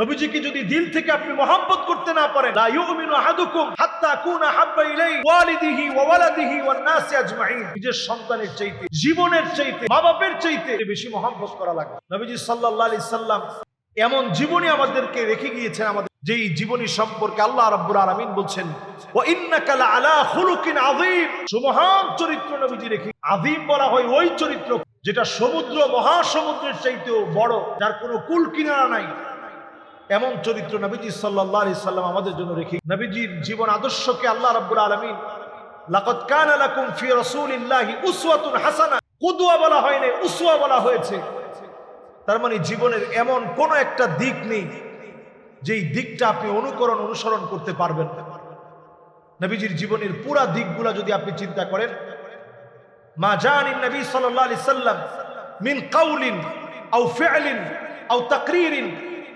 নবীজিকে যদি দিল থেকে আপনি মহাব্বত করতে না পারেন, লা ইউমিনু আহাদুকুম হাত্তা কুনা হাব্বা ইলাই ওয়ালিদিহি ওয়া ওয়ালাদিহি ওয়ান নাসি আজমাইন। নিজের সন্তানের চাইতে, জীবনের চাইতে মা বাপের চাইতে বেশি মহাব্বত করা লাগবে নবীজি সাল্লাল্লাহু আলাইহি সাল্লাম এমন জীবনী আমাদেরকে রেখে গিয়েছেন আমাদের, যেই জীবনী সম্পর্কে আল্লাহ রাব্বুল আলামিন বলছেন, ওয়া ইন্নাকা লাআলা খুলুকিন আযীম। সুমহান চরিত্র নবীজি রেখে, আযীম বলা হয় ওই চরিত্র যেটা সমুদ্র, মহাসমুদ্রের চাইতেও বড়, যার কোনো কুল কিনারা নাই। এমন চরিত্র নবীজি সাল্লাল্লাহু আলাইহি সাল্লাম আমাদের জন্য রেখে নবীজির জীবন আদর্শকে আল্লাহ রাব্বুল আলামিন লাকাদ কানা লাকুম ফি রাসূলিল্লাহি উসওয়াতুন হাসানা। কুদওয়া বলা হয়নি উসওয়া বলা হয়েছে। তার মানে জীবনের এমন কোন একটা দিক নেই, যেই দিকটা আপনি অনুকরণ, অনুসরণ করতে পারবেন নবীজির জীবনের পুরা দিকগুলা যদি আপনি চিন্তা করেন, মা জানি নবী সাল্লাল্লাহু আলাইহি সাল্লাম মিন কাউলিন আও ফি'লিন আও তাকরিরিন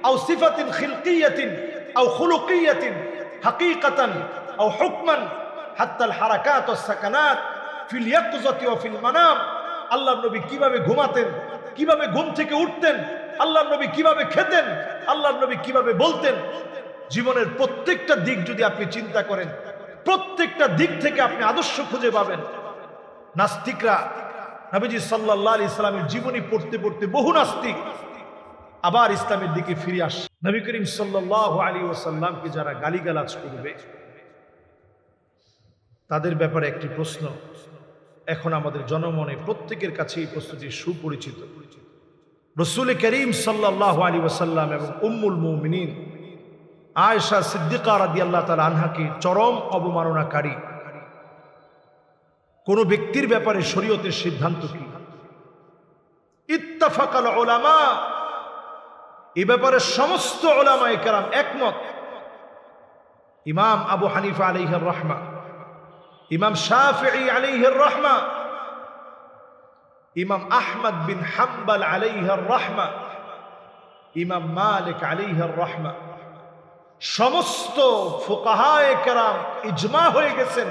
আও সিফাতিন খিলকিয়াতিন, আও খুলুকিয়াতিন, হাকিকাতান, আও হুকমান হাত্তা আল হারাকাত ওয়াস সাকানাত, ফিল ইয়াকযাতি ওয়া ফিল মানাম। আল্লাহর নবী কীভাবে ঘুমাতেন, কীভাবে ঘুম থেকে উঠতেন, আল্লাহর নবী কীভাবে খেতেন, আল্লাহর নবী কীভাবে বলতেন, জীবনের প্রত্যেকটা দিক যদি আপনি চিন্তা করেন, প্রত্যেকটা দিক থেকে আপনি আদর্শ খুঁজে পাবেন। নাস্তিকরা, নবীজি সাল্লাহ আলি ইসলামের জীবনী পড়তে পড়তে বহু নাস্তিক আবার ইসলামের দিকে ফিরে আস। নবী করিম সাল্লাহ আলী ওসাল্লামকে যারা গালিগালাজ করবে, তাদের ব্যাপারে একটি প্রশ্ন। এখন আমাদের জনমনে প্রত্যেকের কাছে এই প্রশ্নটি সুপরিচিত। রসুল করিম সাল্লাহ আলী ওসাল্লাম এবং উম্মুল মৌমিনিন আয়েশা সিদ্দিকা রাদি আল্লাহ তালা আনহাকে চরম অবমাননাকারী। কোন ব্যক্তির ব্যাপারে শরীয়তের সিদ্ধান্ত কি? ইত্তাফাকাল ওলামা এ ব্যাপারে সমস্ত ওলামা একরাম একমত। ইমাম আবু হানিফা আলাইহর রহমা, ইমাম শাফি আলাইহর রহমা, ইমাম আহমদ বিন হাম্বাল আলাইহর রহমা, ইমাম মালিক আলাইহর রহমা, সমস্ত ফোকাহায় কেরাম ইজমা হয়ে গেছেন,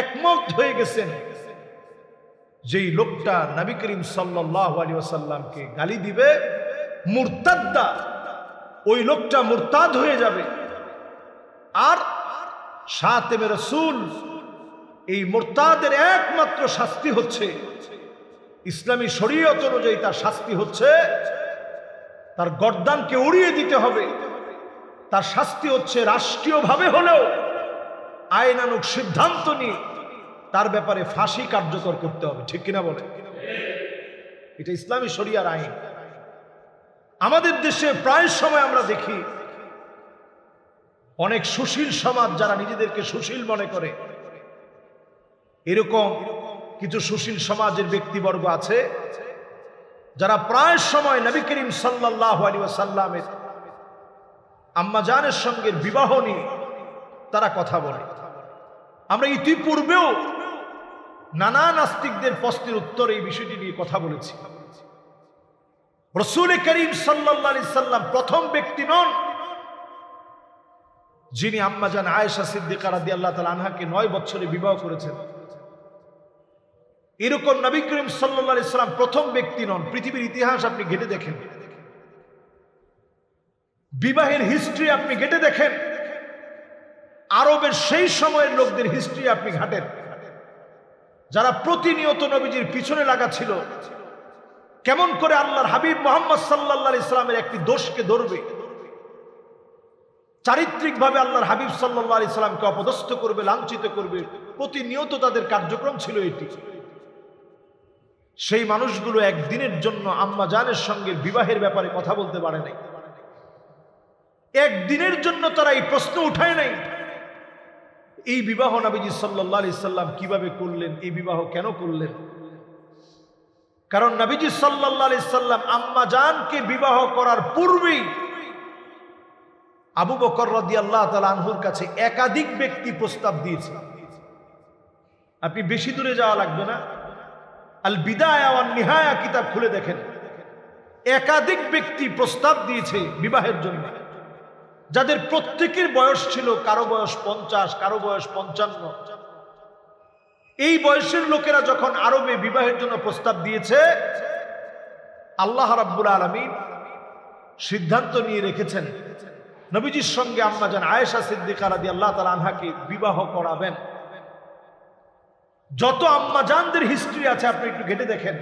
একমত হয়ে গেছেন। যেই লোকটা নবী করিম সাল্লাহ আলী ওসাল্লামকে গালি দিবে মুরতাদ্দা ওই লোকটা মুরতাদ হয়ে যাবে। আর সাতেমে রসুল, এই মোরতাদের একমাত্র শাস্তি হচ্ছে, ইসলামী শরীয়ত অনুযায়ী তার শাস্তি হচ্ছে, তার গর্দানকে উড়িয়ে দিতে হবে। তার শাস্তি হচ্ছে রাষ্ট্রীয়ভাবে হলেও আইনানুক সিদ্ধান্ত নিয়ে তার ব্যাপারে ফাঁসি কার্যকর করতে হবে। ঠিক কিনা বলে এটা ইসলামী শরিয়ার আইন। আমাদের দেশে প্রায় সময় আমরা দেখি অনেক সুশীল সমাজ যারা নিজেদেরকে সুশীল মনে করে। এরকম কিছু সুশীল সমাজের ব্যক্তিবর্গ আছে যারা প্রায় সময় নবী করিম সাল্লাহ আলী সাল্লামের আম্মাজানের সঙ্গে বিবাহ নিয়ে তারা কথা বলে। আমরা ইতিপূর্বেও নানা নাস্তিকদের প্রশ্নের উত্তর এই বিষয়টি নিয়ে কথা বলেছি। রসুল করিম সাল্লা সাল্লাম প্রথম ব্যক্তি নন, যিনি আম্মাজান আয়েশা সিদ্দিকা রাদি আল্লাহ তালা আনহাকে নয় বছরে বিবাহ করেছেন। এরকম নবী করিম সাল্লা সাল্লাম প্রথম ব্যক্তি নন। পৃথিবীর ইতিহাস আপনি ঘেটে দেখেন। বিবাহের হিস্ট্রি আপনি ঘেটে দেখেন। আরবের সেই সময়ের লোকদের হিস্ট্রি আপনি ঘাটেন। যারা প্রতিনিয়ত নবীজির পিছনে লাগা ছিল কেমন করে আল্লাহর হাবিব মোহাম্মদ সাল্লাহ ইসলামের একটি দোষকে ধরবে? চারিত্রিকভাবে আল্লাহর হাবিব সাল্লাহ ইসলামকে অপদস্থ করবে, লাঞ্ছিত করবে, প্রতিনিয়ত তাদের কার্যক্রম ছিল এটি। সেই মানুষগুলো একদিনের জন্য আম্মা জানের সঙ্গে বিবাহের ব্যাপারে কথা বলতে পারে নাই। একদিনের জন্য তারা এই প্রশ্ন উঠায় নাই। এই বিবাহ নাবিজি সাল্লাহ সাল্লাম কীভাবে করলেন, এই বিবাহ কেন করলেন? কারণ নাবিজি সাল্লাহ সাল্লাম আম্মা জানকে বিবাহ করার পূর্বেই আবু বকর রদি আল্লাহ তালা আনহুর কাছে একাধিক ব্যক্তি প্রস্তাব দিয়েছে। আপনি বেশি দূরে যাওয়া লাগবে না। আল বিদায় নিহায়া কিতাব খুলে দেখেন। একাধিক ব্যক্তি প্রস্তাব দিয়েছে বিবাহের জন্য। যাদের প্রত্যেকের বয়স ছিল, কারও বয়স পঞ্চাশ, কারও বয়স পঞ্চান্ন। এই বয়সের লোকেরা যখন আরবে বিবাহের জন্য প্রস্তাব দিয়েছে, আল্লাহ রাব্বুল আলমিন সিদ্ধান্ত নিয়ে রেখেছেন, নবীজির সঙ্গে আম্মা যান আয়েশা সিদ্দিকা রাদি আল্লাহ তালা আনহাকে বিবাহ করাবেন। যত আম্মা জানদের হিস্ট্রি আছে, আপনি একটু ঘেটে দেখেন।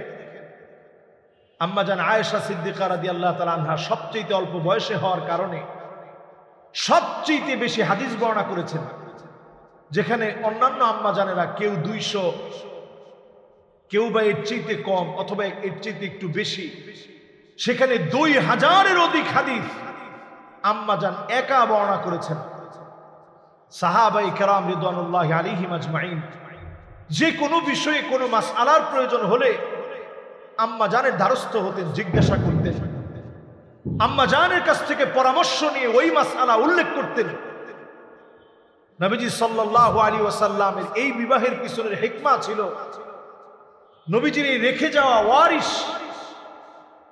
আম্মা জান আয়েশা সিদ্দিকা রাদি আল্লাহ তালা আনহা সবচেয়ে অল্প বয়সে হওয়ার কারণে সবচেয়ে বেশি হাদিস বর্ণনা করেছেন। যেখানে অন্যান্য আম্মা জানেরা কেউ দুইশো, কেউ বা এর চাইতে কম অথবা এর চাইতে একটু বেশি, সেখানে দুই হাজারের অধিক হাদিস আম্মা জান একা বর্ণনা করেছেন। সাহাবাই কারাম রিদওয়ানুল্লাহ আলিহিম আজমাইন, যে কোনো বিষয়ে কোনো মাস আলার প্রয়োজন হলে আম্মা জানের দ্বারস্থ হতেন, জিজ্ঞাসা করতেন। আম্মা জানের কাছ থেকে পরামর্শ নিয়ে ওই মাস আলা উল্লেখ করতেন। নবীজি সাল্লাহ আলী ওয়াসাল্লামের এই বিবাহের পিছনের হেকমা ছিল নবীজির এই রেখে যাওয়া ওয়ারিস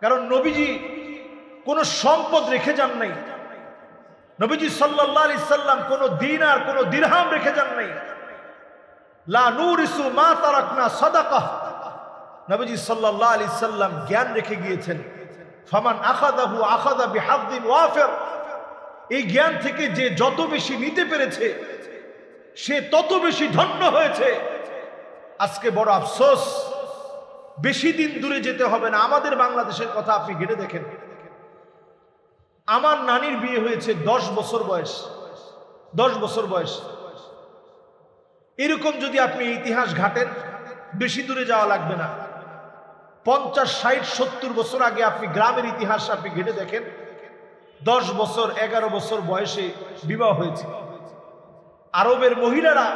কারণ নবীজি কোনো সম্পদ রেখে যান নাই। নবীজি সাল্লাহ আলি সাল্লাম কোনো দিন আর কোনো দিরহাম রেখে যান নাই। লা নুরিসু মা তারাকনা সাদাকাহ। নবীজি সাল্লাল্লাহু আলাইহি সাল্লাম জ্ঞান রেখে গিয়েছেন। ফামান আখাদাহু আখাদা বিহাদ্দিন ওয়াফির। এই জ্ঞান থেকে যে যত বেশি নিতে পেরেছে সে তত বেশি ধন্য হয়েছে। আজকে বড় আফসোস। বেশি দিন দূরে যেতে হবে না। আমাদের বাংলাদেশের কথা আপনি ঘেটে দেখেন। আমার নানির বিয়ে হয়েছে দশ বছর বয়স। দশ বছর বয়স। এরকম যদি আপনি ইতিহাস ঘাটেন, বেশি দূরে যাওয়া লাগবে না। পঞ্চাশ, ষাট, সত্তর বছর আগে আপনি গ্রামের ইতিহাস আপনি ঘেটে দেখেন। দশ বছর, এগারো বছর বয়সে বিবাহ হয়েছে। আরবের মহিলারা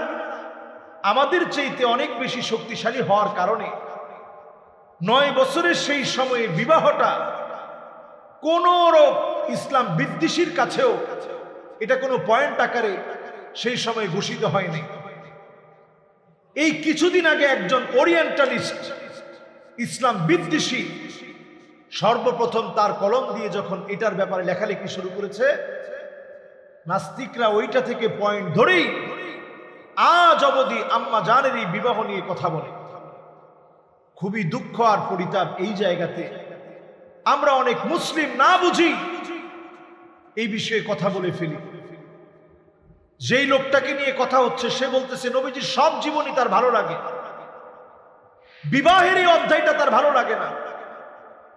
আমাদের চাইতে অনেক বেশি শক্তিশালী হওয়ার কারণে নয় বছরের সেই সময়ে বিবাহটা কোন ইসলাম বিদ্বেষীর কাছেও এটা কোনো পয়েন্ট আকারে সেই সময় ঘোষিত হয়নি। এই কিছুদিন আগে একজন ওরিয়েন্টালিস্ট ইসলাম বিদ্বেষী সর্বপ্রথম তার কলম দিয়ে যখন এটার ব্যাপারে লেখালেখি শুরু করেছে নাস্তিকরা ওইটা থেকে পয়েন্ট ধরেই আজ অবধি আম্মা জানের এই বিবাহ নিয়ে কথা বলে। খুবই দুঃখ আর পরিতাপ এই জায়গাতে। আমরা অনেক মুসলিম না বুঝি এই বিষয়ে কথা বলে ফেলি। যেই লোকটাকে নিয়ে কথা হচ্ছে, সে বলতেছে নবীজির সব জীবনই তার ভালো লাগে। বিবাহের এই অধ্যায়টা তার ভালো লাগে না।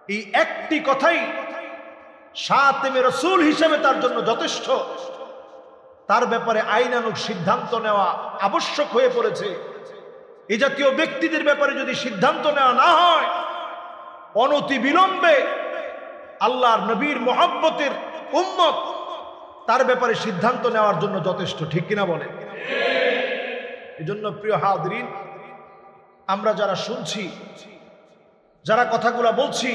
এই একটি কথাই সাতেমে রসুল হিসেবে তার জন্য যথেষ্ট। তার ব্যাপারে আইনানুক সিদ্ধান্ত নেওয়া আবশ্যক হয়ে পড়েছে। এ জাতীয় ব্যক্তিদের ব্যাপারে যদি সিদ্ধান্ত নেওয়া না হয়, অনতি বিলম্বে আল্লাহর নবীর মোহাব্বতের উম্মত তার ব্যাপারে সিদ্ধান্ত নেওয়ার জন্য যথেষ্ট, ঠিক কিনা বলে এজন্য প্রিয় হাদরিন আমরা যারা শুনছি, যারা কথাগুলা বলছি